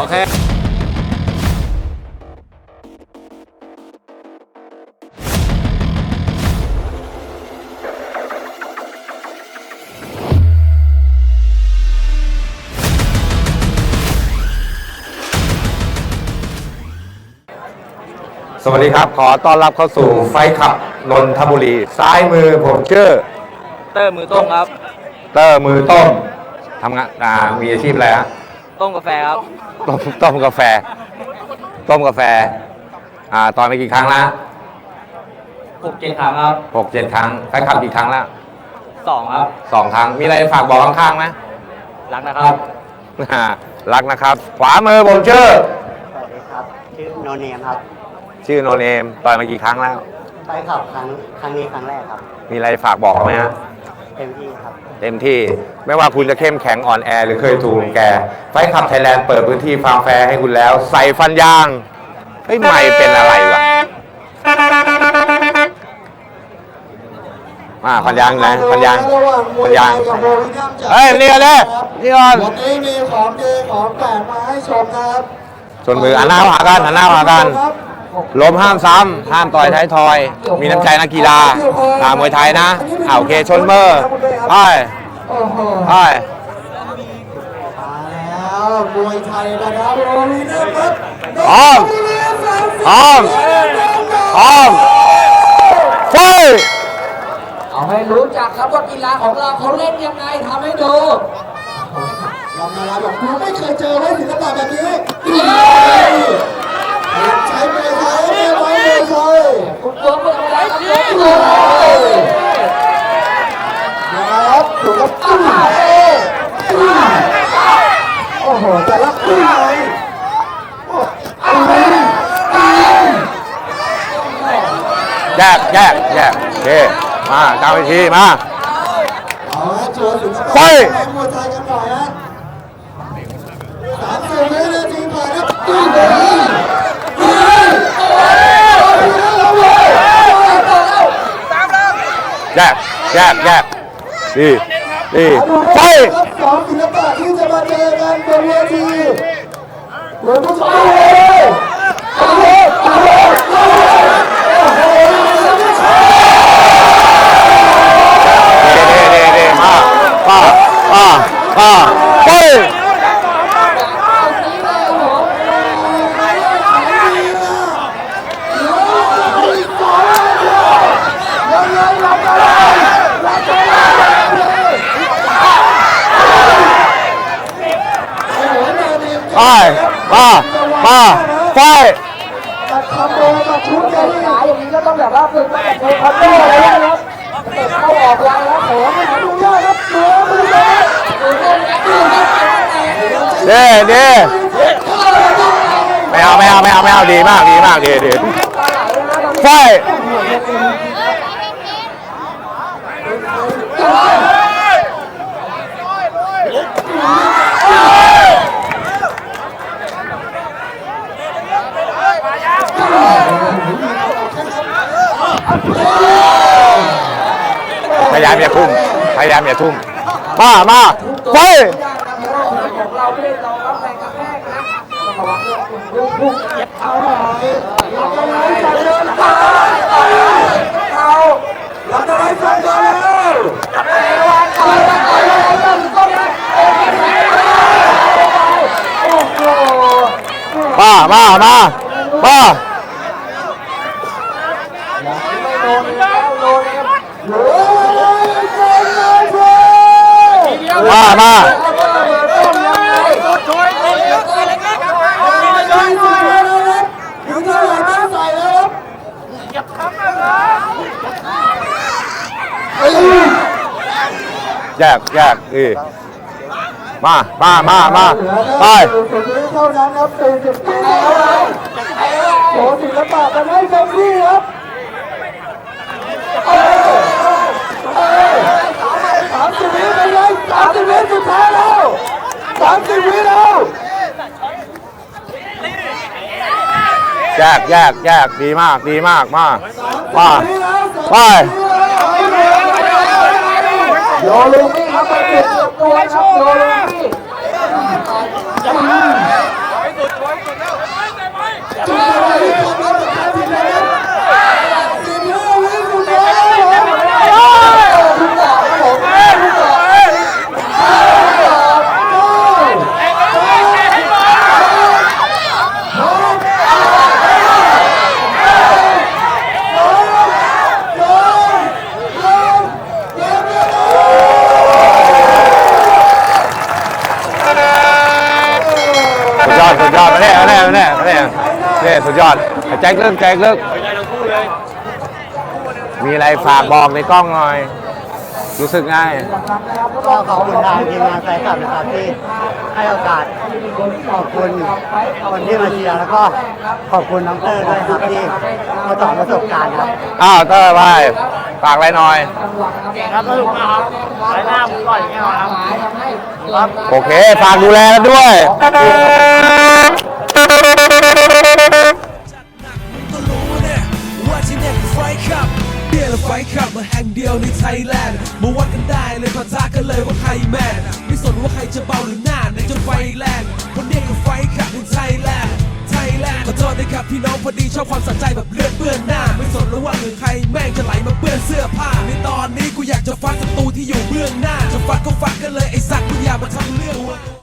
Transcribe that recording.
โอเคสวัสดีครับ ขอต้อนรับเข้าสู่ไฟขับนนทบุรี ซ้ายมือผมเชื่อ เตอร์มือต้มครับ เตอร์มือต้มทำงานอ่ามีอาชีพอะไรฮะ ต้มกาแฟครับ ต้มต้มกาแฟ ต้มกาแฟ อ่า ตอนไปกี่ครั้งแล้วหกเจ็ดครั้งครับหกเจ็ดครั้งไฟขับกี่ครั้งแล้วสองครับสองครั้ง มีอะไรฝากบอกข้างๆไหมรักนะครับ อ่ารักนะครับ ขวามือผมชื่อสวัสดีครับ ชื่อโนเนมครับ ชื่อโนเนมต่อยมากี่ครั้งแล้ว ไปขับครั้งครั้งนี้ครั้งแรกครับ มีอะไรฝากบอกไหมฮะเต็มที่ครับ เต็มที่ไม่ว่าคุณจะเข้มแข็งอ่อนแอหรือเคยถูกรังแก ไฟขับไทยแลนด์เปิดพื้นที่ฟาร์มแฟร์ให้คุณแล้ว ใส่ฟันยางเฮ้ยไม่เป็นอะไรวะมาฟันยางไหนฟันยางฟันยางเฮ้ยนี่กันเลยนี่ก่อนวันนี้มีของดีของแปลกมาให้ชมครับชนมือหันหน้าหากันหันหน้าหากัน ล้มห้ามซ้ำห้ามต่อยท้ายทอย มีน้ำใจนักกีฬาตามมวยไทยนะอ่าโอเคชนมือไปโอ้โหไปมาแล้วมวยไทยนะครับโอ้ยนะครับพร้อมพร้อมพร้อมไฟเอาให้รู้จักครับว่ากีฬาของเราเขาเล่นยังไงทำให้ดูเรามาแล้วบอกกูไม่เคยเจอไว้ศิลปะแบบนี้ใช้มวยไทยไม่ไว้มวยไทย คุณตัวเมื่อไรครับนครับถูกกับตุ้มโอ้โหแต่ละตุ้มเลยแยกแยกแยกโอเคมากลางเวทีมาเอาละโชว์ศิลปะไปแข่งมวยไทยกันหน่อยฮะสามสิบวินาทีผ่านครับตุ้มเลย แยกแยกแยกดีดีไฟครับสองศิลปะที่จะมาเจอกันบนเวทีเหลวงพ่อโอ้โหโอ้โหโอ้โหโอ้โห ดีดีดีมามามามาไป ไป มามาไฟตัดคอมโบตัดชุดใหญ่หนาอย่างนี้ก็ต้องแบบว่าฝึกมาจากคคอมโบเลยนะครับเตะเข้าออกไวแล้วขอให้หาดูยากครับเหนือมือเด้เด้ไม่เอาไม่เอาไม่เอาไม่เอาดีมากดีมากดีดีไฟพยายามอย่าทุ่ม พยายามอย่าทุ่มมามาไปของเรามองรับแรงกระแทกนะต้องระวังเรื่องลูกพุ่งเจ็บเอาหน่อยเราจะไล่จับเดินไปเอาเราจะไล่จับเดินแล้วโอ้โหมามามามา ไม่โดนแล้วโดนแล้วโอ้ยโดนเลยเพื่อน มามาแยกแยกดีมา มา มา มา ไปเท่านั้นครับ40ปีแล้วโอ้ศิลปะกันให้เต็มที่ครับามสิบวิไปเลยสามสิบวิสุดท้ายแล้วสามสิบวิแล้วยากยากยากดีมากดีมากมากมาไปโยลูมี่ครับไปเก็บตัวครับโยลูมี่ มาเนี่ยมาเนี่ยมาเนี่ยมาเนี่ยเนี่ยสุดยอดแจ็คเลิกแจ็คเลิกมีอะไรฝากบอกในกล้องหน่อย รู้สึกง่ายก็ขอบคุณทางทีมงานไซส์ขับนะครับที่ให้โอกาสขอบคุณคนที่มาเชียร์แล้วก็ขอบคุณน้องเตอร์ด้วยครับที่มาสอนประสบการณ์ครับ อ้าวเตอร์ไปฝากอะไรหน่อย ครับสนุกมากครับไว้หน้าผมก่อนอย่างเงี้ยครับ โอเค ฝากดูแลกันด้วย ที่เนี่ยคือไฟขับเดียวและไฟขับมาแห่งเดียวในไทยแลนด์มาวัดกันได้เลยปะทะกันเลยว่าใครแมนไม่สนว่าใครจะเบาหรือหน้าในจนไฟแรงคนเนี้ยคือไฟขับในไทยแลนด์ไทยแลนด์ขอโทษนะครับพี่น้องพอดีชอบความสนใจแบบเลือดเปื้อนหน้า ไม่สนแล้วว่าหรือใครแม่งจะไหลมาเปื้อนเสื้อผ้า ในตอนนี้กูอยากจะฟัดศัตรูที่อยู่เบื้องหน้า จะฟัดก็ฟัดกันเลยไอ้สัตว์มึงอย่ามาทำเรื่อง